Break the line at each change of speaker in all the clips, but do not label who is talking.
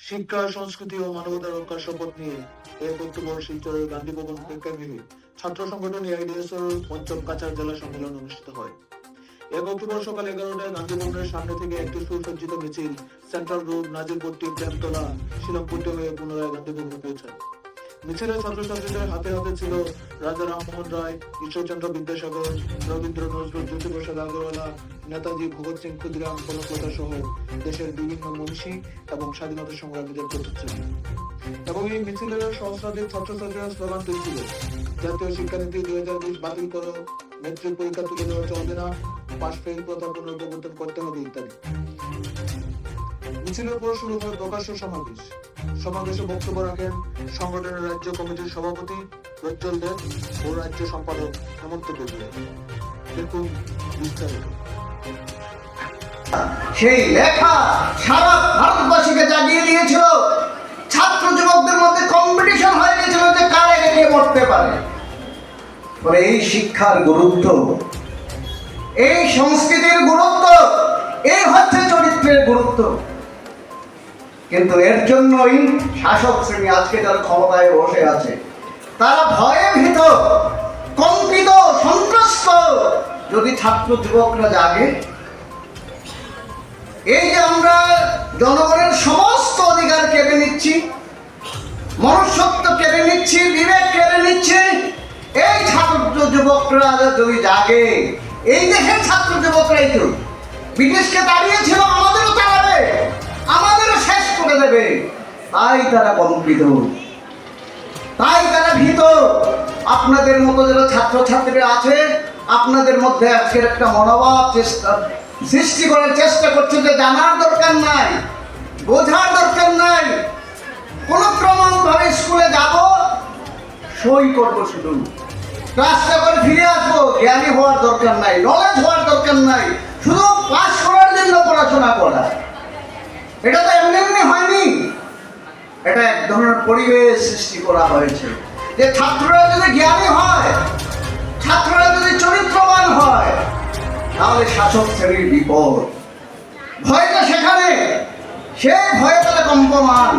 শিক্ষা, সংস্কৃতি ও মানবতা রক্ষার শপথ নিয়ে এ বক্তব্য শিলচরের গান্ধী ভবন প্রেক্ষাগৃহে ছাত্র সংগঠন এআইডিএসএর পঞ্চম কাছাড় জেলা সম্মেলন অনুষ্ঠিত হয়। এক অক্টোবর সকাল এগারোটায় গান্ধী ভবনের সামনে থেকে একটি সুসজ্জিত মিছিল, সেন্ট্রাল রোড, নাজিরপট্টি, প্রেমতলা শিলংপট্টি হয়ে পুনরায় গান্ধী ভবনে পৌঁছায়। মিছিলে ছাত্রছাত্রীদের হাতে হাতে ছিল রাজা রামমোহন রায়, ঈশ্বরচন্দ্র বিদ্যাসাগর, রবীন্দ্র নজরুল, জ্যোতিপ্রসাদ আগরওয়ালা, নেতাজি ভগৎ সিং ক্ষুদিরাম কনকলতা সহ দেশের বিভিন্ন মনীষী এবং স্বাধীনতা সংগ্রামীদের প্রতিচ্ছবি। এবং এই মিছিলের সহস্রাধিক ছাত্রছাত্রীরা স্লোগান তুলছিল, জাতীয় শিক্ষানীতি দুই হাজার বিশ বাতিল করো মেট্রিক পরীক্ষা তুলে দেওয়া চলবে না পাশ ফেল প্রথা পুনর্প্রবর্তন করতে হবে ইত্যাদি। মিছিলের পর শুরু হয় প্রকাশ্য সমাবেশ। সমাবেশে বক্তব্য রাখেন সংগঠনের রাজ্য কমিটির সভাপতি প্রজ্জ্বল দেব ও রাজ্য সম্পাদক হেমন্ত বগুড়া দেখুন বিস্তারিত।
সেই লেখা সারা ভারতবাসীকে জাগিয়ে দিয়েছিল। ছাত্র যুবকদের মধ্যে কম্পিটিশন হয়ে গেছিল যে কার আগে গিয়ে পড়তে পারে ফলে এই শিক্ষার গুরুত্ব, এই সংস্কৃতির গুরুত্ব, এই কিন্তু এর জন্যই শাসক শ্রেণি আজকে যারা ক্ষমতায় বসে আছে, তারা ভয়ে ভীত, কম্পিত, সন্ত্রস্ত। যদি ছাত্র যুবকরা জাগে, এই যে আমরা জনগণের সমস্ত অধিকার কেড়ে নিচ্ছি, মনুষ্যত্ব কেড়ে নিচ্ছি, বিবেক কেড়ে নিচ্ছি, এই ছাত্র যুবকরা যদি জাগে, এই দেশের ছাত্র যুবকরাই তো। ব্রিটিশকে দাঁড়িয়েছিল আমাদেরও করে দেবে। তাই তারা কম্পিত তাই তারা ভীত। আপনাদের মতো যারা ছাত্রছাত্রীরা আছে, আপনাদের মধ্যে আজকের একটা মনোভাব চেষ্টা সৃষ্টি করার চেষ্টা করছে যে জানার দরকার নাই, বোঝার দরকার নাই। কোন ক্রমণ ভাবে স্কুলে যাব, সই করব শুধু। ক্লাসটা করে ফিরে আসব, জ্ঞানী হওয়ার দরকার নাই নলেজ হওয়ার দরকার নাই। শুধু পাস করার জন্য পড়াশোনা করা। এটা তো এটা এক ধরনের পরিবেশ সৃষ্টি করা হয়েছে। যে ছাত্ররা যদি জ্ঞানী হয়, ছাত্ররা যদি চরিত্রবান হয়, তাহলে শাসক শ্রেণির বিপদ। ভয়টা সেখানে সেই ভয়ে তারা কম্পমান।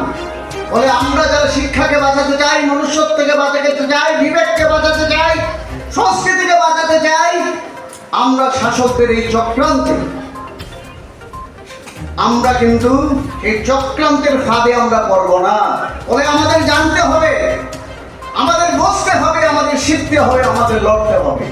বলে আমরা যারা শিক্ষাকে বাঁচাতে চাই, মনুষ্যত্বকে বাঁচাতে চাই, বিবেককে বাঁচাতে চাই, সংস্কৃতিকে বাঁচাতে চাই, আমরা শাসকদের এই চক্রান্তে আমরা কিন্তু এই চক্রান্তের ফাঁদে আমরা পড়ব না। বলে আমাদের জানতে হবে, আমাদের বসতে হবে, আমাদের শিখতে হবে, আমাদের লড়তে হবে।